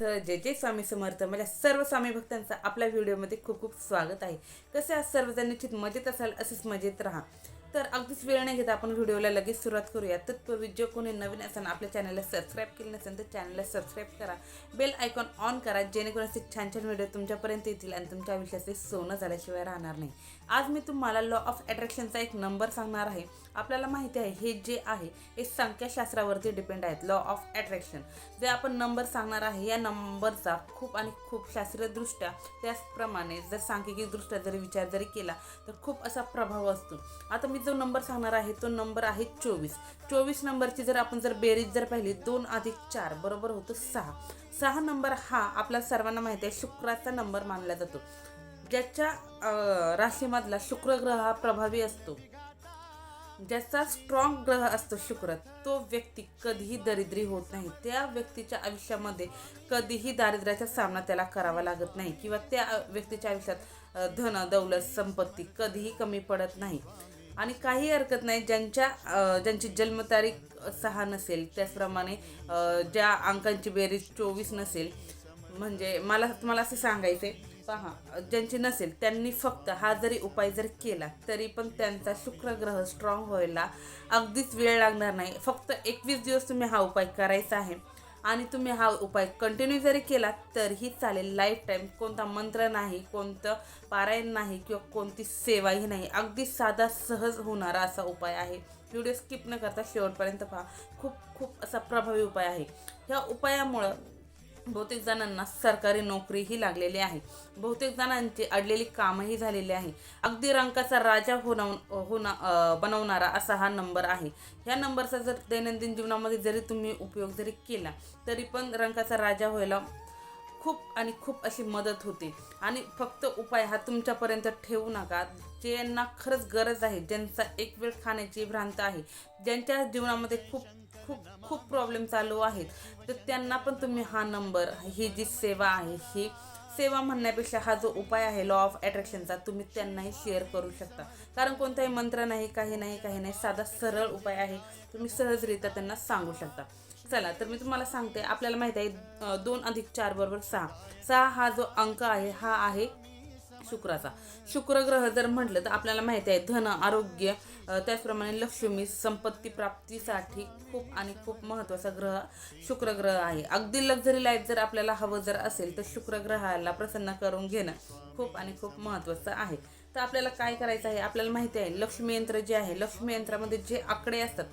समर्थ जे जे स्वामी समर्थ माझ्या सर्व स्वामी भक्तांचं आपल्या व्हिडिओमध्ये खूप खूप स्वागत आहे. कसे आज सर्वजण निश्चित मजेत असाल असेच मजेत राहा. तर अगदीच वेळ नाही घेता आपण व्हिडिओला लगेच सुरुवात करूया. तत्पूर्वी जे कोणी नवीन असेल आपल्या चॅनलला सबस्क्राईब केलं नसेल तर चॅनलला सबस्क्राईब करा. बेल आयकॉन ऑन करा जेणेकरून असे छान छान व्हिडिओ तुमच्यापर्यंत येतील आणि तुमच्या आयुष्याचे सोनं झाल्याशिवाय राहणार नाही. आज मी तुम्हाला लॉ ऑफ अट्रॅक्शनचा एक नंबर सांगणार आहे. आपल्याला माहिती आहे हे जे आहे हे संख्याशास्त्रावरती डिपेंड आहेत. लॉ ऑफ अट्रॅक्शन जे आपण नंबर सांगणार आहे या नंबरचा खूप आणि खूप शास्त्रीयदृष्ट्या त्याचप्रमाणे जर सांख्यिकीदृष्ट्या जरी विचार जरी केला तर खूप असा प्रभाव असतो. आता मी जो नंबर सांगणार आहे तो नंबर आहे चोवीस. चोवीस नंबरची जर आपण जर बेरीज जर पाहिली दोन अधिक चार बरोबर होतो सहा. सहा नंबर हा आपल्या सर्वांना माहिती आहे शुक्राचा नंबर मानला जातो. ज्याच्या राशीमधला शुक्र ग्रह हा प्रभावी असतो. ज्याचा स्ट्रॉंग ग्रह असतो शुक्र तो व्यक्ती कधीही दरिद्री होत नाही. त्या व्यक्तीच्या आयुष्यामध्ये कधीही दारिद्र्याचा सामना त्याला करावा लागत नाही. किंवा त्या व्यक्तीच्या आयुष्यात धन दौलत संपत्ती कधीही कमी पडत नाही. आणि काही हरकत नाही ज्यांच्या ज्यांची जन्मतारीख सहा नसेल त्याचप्रमाणे ज्या अंकांची बेरीज चोवीस नसेल म्हणजे मला तुम्हाला असं सांगायचं पहा ज्यांची नसेल त्यांनी फक्त हा जरी उपाय जर केला तरी पण त्यांचा शुक्र ग्रह स्ट्रॉंग व्हायला अगदीच वेळ लागणार नाही. फक्त एकवीस दिवस तुम्ही हा उपाय करायचा आहे. आणि तुम्ही हा उपाय कंटिन्यू जरी केला तरीही चालेल. लाईफ टाईम कोणता मंत्र नाही कोणतं पारायण नाही किंवा कोणती सेवाही नाही. अगदी साधा सहज होणारा असा उपाय आहे. व्हिडिओ स्किप न करता शेवटपर्यंत पहा. खूप खूप असा प्रभावी उपाय आहे. ह्या उपायामुळं बहुतेक जणांना सरकारी नोकरीही लागलेली आहे. बहुतेक जणांची अडलेली कामही झालेली आहे. अगदी रंकाचा राजा होणं होणा बनवणारा असा हा नंबर आहे. ह्या नंबरचा जर दैनंदिन जीवनामध्ये जरी तुम्ही उपयोग जरी केला तरी पण रंकाचा राजा व्हायला खूप आणि खूप अशी मदत होते. आणि फक्त उपाय हा तुमच्यापर्यंत ठेवू नका. ज्यांना खरंच गरज आहे ज्यांचा एक वेळ खाण्याची भ्रांत आहे ज्यांच्या जीवनामध्ये खूप खूप खूप प्रॉब्लेम चालू आहेत. तर त्यांना पण तुम्ही हा नंबर ही जी सेवा आहे ही सेवा म्हणण्यापेक्षा हा जो उपाय आहे लॉ ऑफ अट्रॅक्शनचा तुम्ही त्यांनाही शेअर करू शकता. कारण कोणताही मंत्र नाही काही नाही काही नाही साधा सरळ उपाय आहे. तुम्ही सहजरित्या त्यांना सांगू शकता. चला तर मी तुम्हाला सांगते आपल्याला माहीत आहे दोन अधिक चार बरोबर सहा. सहा हा जो अंक आहे हा आहे शुक्राचा. शुक्र ग्रह जर म्हटलं तर आपल्याला माहिती आहे धन आरोग्य त्याचप्रमाणे लक्ष्मी संपत्ती प्राप्तीसाठी खूप आणि खूप महत्त्वाचा ग्रह शुक्र ग्रह आहे. अगदी लक्झरी लाईफ जर आपल्याला हवं जर असेल तर शुक्र ग्रहाला प्रसन्न करून घेणं खूप आणि खूप महत्त्वाचं आहे. तर आपल्याला काय करायचं आहे? आपल्याला माहिती आहे लक्ष्मी यंत्र जे आहे लक्ष्मी यंत्रामध्ये जे आकडे असतात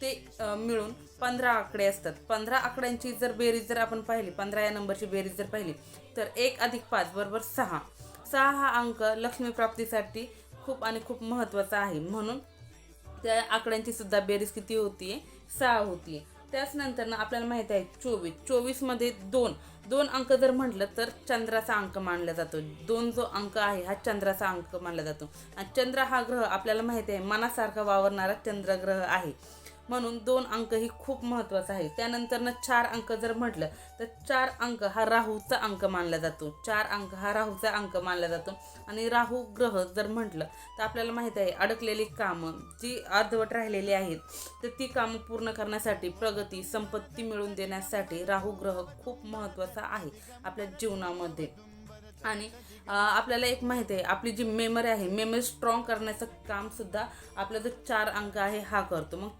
ते मिळून पंधरा आकडे असतात. पंधरा आकड्यांची जर बेरीज जर आपण पाहिली पंधरा या नंबरची बेरीज जर पाहिली तर एक अधिक पाच बरोबर सहा. सहा हा अंक लक्ष्मी प्राप्तीसाठी खूप आणि खूप महत्त्वाचा आहे. म्हणून त्या आकड्यांची सुद्धा बेरीज किती होती सहा होती त्याच नंतर ना आपल्याला माहीत आहे चोवीस. चोवीसमध्ये दोन. दोन अंक जर म्हटलं तर चंद्राचा अंक मानला जातो. दोन जो अंक आहे हा चंद्राचा अंक मानला जातो. आणि चंद्र हा ग्रह आपल्याला माहिती आहे मनासारखा वावरणारा चंद्रग्रह आहे. म्हणून दोन अंक ही खूप महत्त्वाचा आहे. त्यानंतरनं चार अंक जर म्हटलं तर चार अंक हा राहूचा अंक मानला जातो. चार अंक हा राहूचा अंक मानला जातो. आणि राहू ग्रह जर म्हटलं तर आपल्याला माहिती आहे अडकलेली कामं जी अर्धवट राहिलेली आहेत तर ती कामं पूर्ण करण्यासाठी प्रगती संपत्ती मिळवून देण्यासाठी राहू ग्रह खूप महत्त्वाचा आहे आपल्या जीवनामध्ये. आणि आपल्याला एक माहिती आहे आपली जी मेमरी आहे मेमरी स्ट्रॉंग करण्याचं कामसुद्धा आपला जो चार अंक आहे हा करतो. मग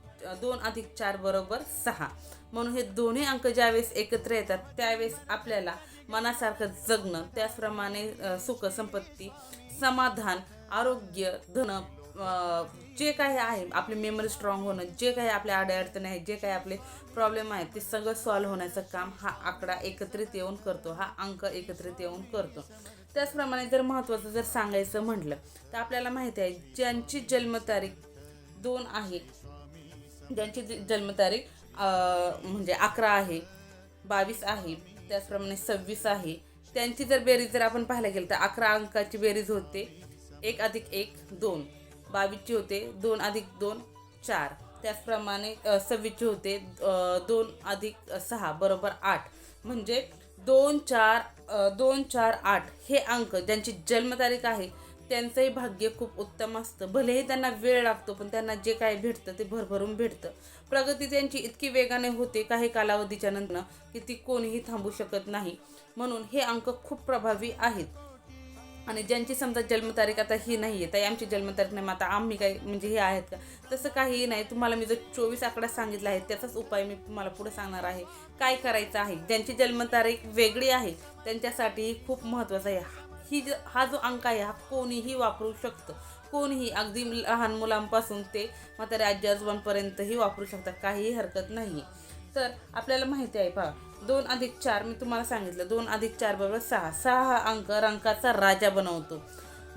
दोन अधिक चार बरोबर सहा. म्हणून हे दोन्ही अंक ज्यावेळेस एकत्र येतात त्यावेळेस आपल्याला मनासारखं जगणं त्याचप्रमाणे सुख संपत्ती समाधान आरोग्य धन जे काही आहे आपली मेमरी स्ट्रॉंग होणं जे काही आपल्या अडचणी आहेत जे काही आपले प्रॉब्लेम आहेत ते सगळं सॉल्व्ह होण्याचं काम हा आकडा एकत्रित येऊन करतो हा अंक एकत्रित येऊन करतो. त्याचप्रमाणे जर महत्त्वाचं जर सांगायचं म्हटलं तर आपल्याला माहिती आहे ज्यांची जन्मतारीख दोन आहे ज्यांची ज- जन्मतारीख म्हणजे अकरा आहे बावीस आहे त्याचप्रमाणे सव्वीस आहे त्यांची जर बेरीज जर आपण पाहायला गेलं तर अकरा अंकाची बेरीज होते. एक अधिक एक दोन. बावीसची होते दोन अधिक दोन चार. त्याचप्रमाणे सव्वीसची होते दोन अधिक सहा बरोबर आठ. म्हणजे दोन चार दोन चार आठ हे अंक ज्यांची जन्मतारीख आहे त्यांचंही भाग्य खूप उत्तम असतं. भलेही त्यांना वेळ लागतो पण त्यांना जे काय भेटतं ते भरभरून भेटतं. प्रगती त्यांची इतकी वेगाने होते काही कालावधीच्या नंतर की ती कोणीही थांबू शकत नाही. म्हणून हे अंक खूप प्रभावी आहेत. आणि ज्यांची समजा जन्मतारीख आता ही नाही आहे ताई आमची जन्मतारीख नाही मग आता आम्ही काय म्हणजे हे आहेत का? तसं काहीही नाही. तुम्हाला मी जो चोवीस आकडा सांगितला आहे त्याचाच उपाय मी तुम्हाला पुढे सांगणार आहे. काय करायचं आहे? ज्यांची जन्मतारीख वेगळी आहे त्यांच्यासाठी खूप महत्त्वाचं आहे. ही ज हा जो अंक आहे हा कोणीही वापरू शकतं. कोणीही अगदी लहान मुलांपासून ते म्हातारे आजी आजोबांपर्यंतही वापरू शकतात. काहीही हरकत नाही. तर आपल्याला माहिती आहे पहा दोन अधिक चार मी तुम्हाला सांगितलं दोन अधिक चार बरोबर सहा. सहा हा अंक रंकाचा राजा बनवतो.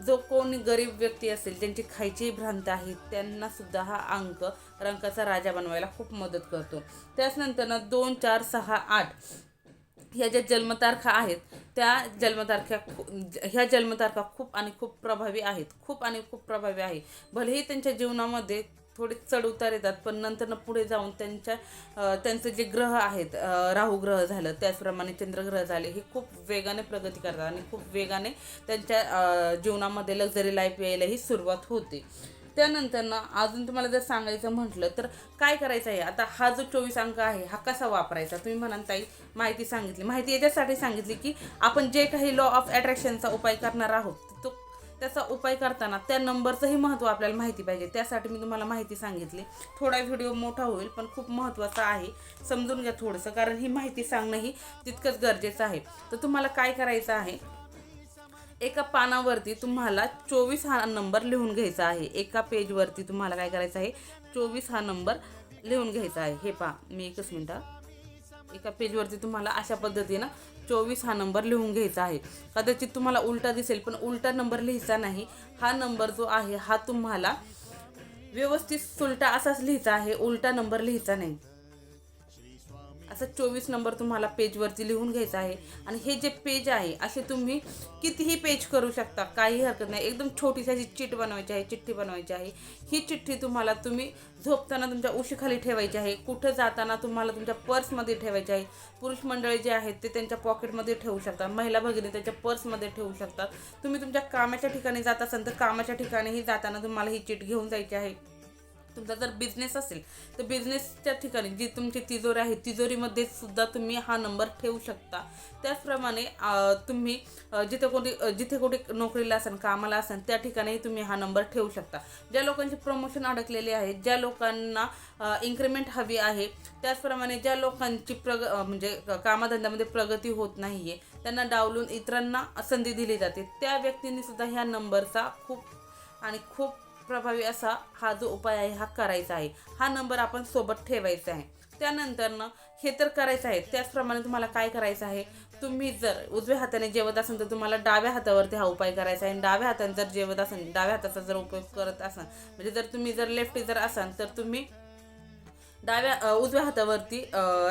जो कोणी गरीब व्यक्ती असेल ज्यांची खायची भ्रांत आहे त्यांनासुद्धा हा अंक रंकाचा राजा बनवायला खूप मदत करतो. त्याचनंतर दोन चार सहा आठ. ह्या ज्या जन्मतारखा आहेत त्या जन्मतारखा ह्या जन्मतारखा खूप आणि खूप प्रभावी आहेत. खूप आणि खूप प्रभावी आहे. भलेही त्यांच्या जीवनामध्ये थोडे चढउतार येतात पण नंतर पुढे जाऊन त्यांच्या त्यांचं त्यांचे जे ग्रह आहेत राहू ग्रह झालं त्याचप्रमाणे चंद्रग्रह झाले हे खूप वेगाने प्रगती करतात आणि खूप वेगाने त्यांच्या जीवनामध्ये लक्झरी लाईफ यायलाही सुरुवात होते. त्यानंतर ना अजून तुम्हाला जर सांगायचं म्हटलं तर काय करायचं आहे? आता हा जो चोवीस अंक आहे हा कसा वापरायचा? तुम्ही म्हणाल ताई माहिती सांगितली. माहिती याच्यासाठी सांगितली की आपण जे काही लॉ ऑफ अट्रॅक्शनचा उपाय करणार आहोत तो त्याचा उपाय करताना त्या नंबरचंही महत्त्व आपल्याला माहिती पाहिजे. त्यासाठी मी तुम्हाला माहिती सांगितली. थोडा व्हिडिओ मोठा होईल पण खूप महत्त्वाचा आहे. समजून घ्या थोडंसं कारण ही माहिती सांगणंही तितकंच गरजेचं आहे. तर तुम्हाला काय करायचं आहे? एका पानावरती तुम्हाला चोवीस हा नंबर लिहून घ्यायचा आहे. एका पेजवरती तुम्हाला काय करायचं आहे? चोवीस हा नंबर लिहून घ्यायचा आहे. हे पहा मी एकच मिनटं एका पेजवरती तुम्हाला अशा पद्धतीनं चोवीस हा नंबर लिहून घ्यायचा आहे. कदाचित तुम्हाला उलटा दिसेल पण उलटा नंबर लिहायचा नाही. हा नंबर जो आहे हा तुम्हाला व्यवस्थित सुलटा असाच लिहायचा आहे. उलटा नंबर लिहायचा नाही. असं चोवीस नंबर तुम्हाला पेजवरती लिहून घ्यायचा आहे. आणि हे जे पेज आहे असे तुम्ही कितीही पेज करू शकता काही हरकत नाही. एकदम छोटीशी अशी चिट बनवायची आहे चिठ्ठी बनवायची आहे. ही चिठ्ठी तुम्हाला तुम्ही झोपताना तुमच्या उशीखाली ठेवायची आहे. कुठं जाताना तुम्हाला तुमच्या पर्समध्ये ठेवायची आहे. पुरुष मंडळी जे आहेत ते त्यांच्या पॉकेटमध्ये ठेवू शकतात. महिला भगिनी त्यांच्या पर्समध्ये ठेवू शकतात. तुम्ही तुमच्या कामाच्या ठिकाणी जात असाल तर कामाच्या ठिकाणीही जाताना तुम्हाला ही चिट घेऊन जायची आहे. तुमचा जर बिझनेस असेल तर बिझनेसच्या ठिकाणी जी तुमची तिजोरी आहे तिजोरीमध्ये सुद्धा तुम्ही हा नंबर ठेवू शकता. त्याचप्रमाणे तुम्ही जिथे कोणी जिथे कुठे नोकरीला असाल कामाला असाल त्या ठिकाणीही तुम्ही हा नंबर ठेवू शकता. ज्या लोकांचे प्रमोशन अडकलेले आहे ज्या लोकांना इन्क्रीमेंट हवी आहे त्याचप्रमाणे ज्या लोकांची प्रग म्हणजे कामाधंद्यामध्ये प्रगती होत नाही आहे त्यांना डावलून इतरांना संधी दिली जाते. त्या व्यक्तींनी सुद्धा ह्या नंबरचा खूप आणि खूप प्रभावी असा हा जो उपाय आहे हा करायचा आहे. हा नंबर आपण सोबत ठेवायचा आहे. त्यानंतर ना हे तर करायचं आहे. त्याचप्रमाणे तुम्हाला काय करायचं आहे? तुम्ही जर उजव्या हाताने जेवत असाल तर तुम्हाला डाव्या हातावरती हा उपाय करायचा आहे. आणि डाव्या हाताने जर जेवत असाल डाव्या हाताचा जर उपयोग करत असाल म्हणजे जर तुम्ही जर लेफ्टी जर असाल तर तुम्ही डाव्या उजव्या हातावरती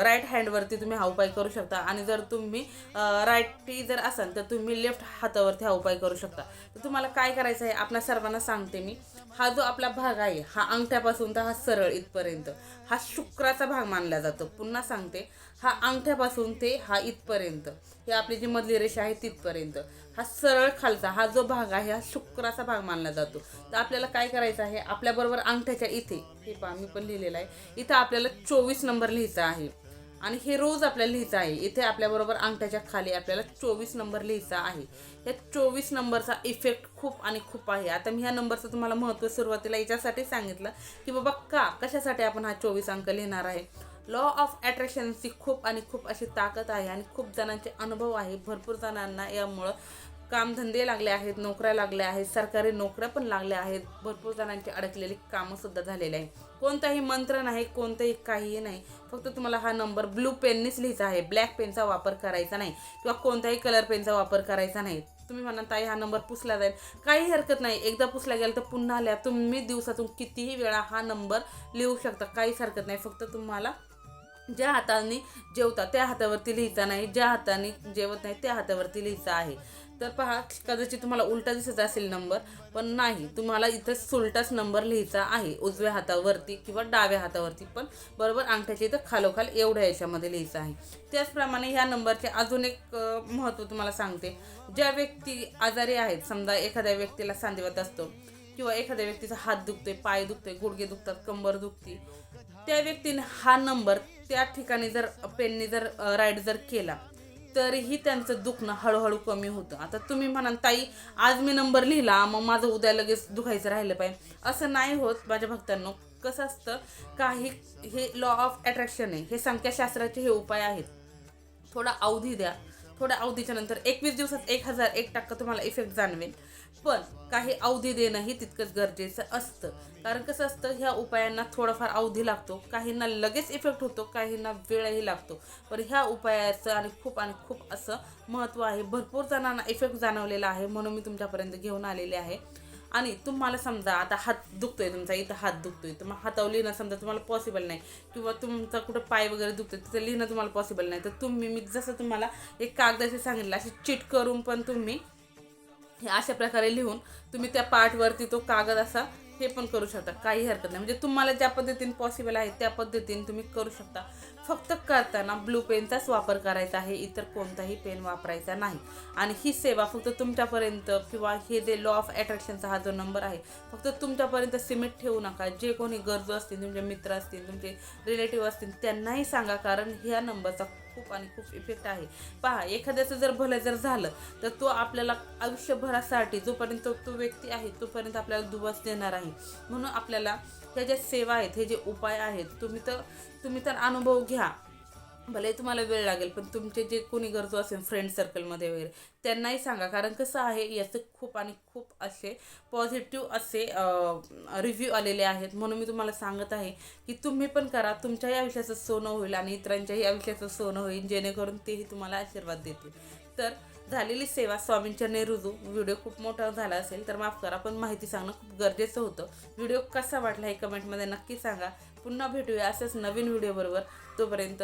राईट हँडवरती तुम्ही हा उपाय करू शकता. आणि जर तुम्ही राईटी जर असाल तर तुम्ही लेफ्ट हातावरती हा उपाय करू शकता. तर तुम्हाला काय करायचं आहे आपल्या सर्वांना सांगते मी. हा जो आपला भाग आहे हा अंगठ्यापासून तर हा सरळ इथपर्यंत. हा शुक्राचा भाग मानला जातो. पुन्हा सांगते. हा अंगठ्यापासून ते हा इथपर्यंत. ही आपली जी मधली रेषा आहे तिथपर्यंत. हा सरळ खालचा हा जो भाग आहे हा शुक्राचा भाग मानला जातो. तर आपल्याला काय करायचं आहे? आपल्याबरोबर अंगठ्याच्या इथे हे पहा मी पण लिहिलेलं आहे. इथं आपल्याला चोवीस नंबर लिहायचा आहे. आणि हे रोज आपल्याला लिहायचं आहे. इथे आपल्याबरोबर अंगठ्याच्या खाली आपल्याला चोवीस नंबर लिहायचा आहे. या चोवीस नंबरचा इफेक्ट खूप आणि खूप आहे. आता मी ह्या नंबरचं तुम्हाला महत्त्व सुरुवातीला याच्यासाठी सांगितलं की बाबा का? कशासाठी आपण हा चोवीस अंक लिहिणार आहे? लॉ ऑफ अट्रॅक्शनची खूप आणि खूप अशी ताकद आहे आणि खूप जणांचे अनुभव आहे. भरपूर जणांना यामुळं कामधंदे लागले आहेत नोकऱ्या लागल्या आहेत सरकारी नोकऱ्या पण लागल्या आहेत. भरपूर जणांची अडकलेली कामंसुद्धा झालेली आहे कोणताही मंत्र नाही कोणतंही काहीही नाही. फक्त तुम्हाला हा नंबर ब्लू पेननेच लिहायचा आहे. ब्लॅक पेनचा वापर करायचा नाही किंवा कोणताही कलर पेनचा वापर करायचा नाही. तुम्ही म्हणा ताई हा नंबर पुसला जाईल. काही हरकत नाही. एकदा पुसला गेला तर पुन्हा लिहा. तुम्ही दिवसातून कितीही वेळा हा नंबर लिहू शकता. काहीच हरकत नाही. फक्त तुम्हाला ज्या हाताने जेवता त्या हातावरती लिहिता नाही. ज्या हाताने जेवत नाही त्या हातावरती लिहायचा आहे. तर पहा कदाचित तुम्हाला उलटा दिसत असेल नंबर पण नाही. तुम्हाला इथं सुलटाच नंबर लिहायचा आहे. उजव्या हातावरती किंवा डाव्या हातावरती पण बरोबर अंगठ्याच्या इथं खालोखाल एवढ्या याच्यामध्ये लिहायचं आहे. त्याचप्रमाणे ह्या नंबरचे अजून एक महत्त्व तुम्हाला सांगते. ज्या व्यक्ती आजारी आहेत समजा एखाद्या व्यक्तीला सांधेवत असतो किंवा एखाद्या व्यक्तीचा हात दुखतोय पाय दुखतोय गुडघे दुखतात कंबर दुखते त्या व्यक्तीने हा नंबर त्या ठिकाणी जर पेनने जर राईड जर केला तरीही त्यांचं दुखणं हळूहळू कमी होतं. आता तुम्ही म्हणाल ताई आज मी नंबर लिहिला मग माझं उद्या लगेच दुखायचं राहिलं पाहिजे. असं नाही होत माझ्या भक्तांनो. कसं असतं काही हे लॉ ऑफ अट्रॅक्शन आहे. हे संख्याशास्त्राचे हे उपाय आहेत. थोडा अवधी द्या. थोड्या अवधीच्या नंतर एकवीस दिवसात एक हजार एक टक्का तुम्हाला इफेक्ट जाणवेल. पण काही अवधी देणंही तितकंच गरजेचं असतं. कारण कसं असतं ह्या उपायांना थोडाफार अवधी लागतो. काहींना लगेच इफेक्ट होतो काहींना वेळही लागतो. पण ह्या उपायाचं आणि खूप आणि खूप असं महत्त्व आहे. भरपूर जणांना इफेक्ट जाणवलेला आहे म्हणून मी तुमच्यापर्यंत घेऊन आलेले आहे. आणि तुम्हाला समजा आता हात दुखतोय तुमचा इथं हात दुखतोय. तर मग हातावर लिहिणं समजा तुम्हाला पॉसिबल नाही. किंवा तुमचा कुठं पाय वगैरे दुखतोय तिथं लिहिणं तुम्हाला पॉसिबल नाही. तर तुम्ही मी जसं तुम्हाला एक कागदाशी सांगितलं अशी चिट करून पण तुम्ही हे अशा प्रकारे लिहून तुम्ही त्या पार्टवरती तो कागद असा हे पण करू शकता काही हरकत नाही. म्हणजे तुम्हाला ज्या पद्धतीने पॉसिबल आहे त्या पद्धतीने तुम्ही करू शकता. फक्त करताना ब्लू पेनचाच वापर करायचा आहे इतर कोणताही पेन वापरायचा नाही. आणि ही सेवा फक्त तुमच्यापर्यंत किंवा हे जे लॉ ऑफ अट्रॅक्शनचा हा जो नंबर आहे फक्त तुमच्यापर्यंत सिमेंट ठेवू नका. जे कोणी गरजू असतील तुमचे मित्र असतील तुमचे रिलेटिव्ह असतील त्यांनाही सांगा. कारण ह्या नंबरचा खूप आणि खूप इफेक्ट आहे. पहा एखाद्याचं जर भलं जर झालं तर तो आपल्याला आयुष्यभरासाठी जोपर्यंत तो व्यक्ती आहे तोपर्यंत आपल्याला दुबस देणार आहे. म्हणून आपल्याला ह्या ज्या सेवा आहेत हे जे उपाय आहेत तुम्ही तर तुम्ही तर अनुभव घ्या. भले तुम्हाला वेळ लागेल पण तुमचे जे कोणी गरजू असेल फ्रेंड सर्कलमध्ये वगैरे त्यांनाही सांगा. कारण कसं आहे याचे खूप आणि खूप असे पॉझिटिव्ह असे रिव्ह्यू आलेले आहेत. म्हणून मी तुम्हाला सांगत आहे की तुम्ही पण करा. तुमच्याही आयुष्याचं सोनं होईल आणि इतरांच्याही आयुष्याचं सोनं होईल जेणेकरून तेही तुम्हाला आशीर्वाद देतील. तर झालेली सेवा स्वामींच्या रुजू व्हिडिओ खूप मोठा झाला असेल तर माफ करा पण माहिती सांगणं खूप गरजेचं होतं. व्हिडिओ कसा वाटला हे कमेंटमध्ये नक्की सांगा. पुन्हा भेटूया असंच नवीन व्हिडिओबरोबर तोपर्यंत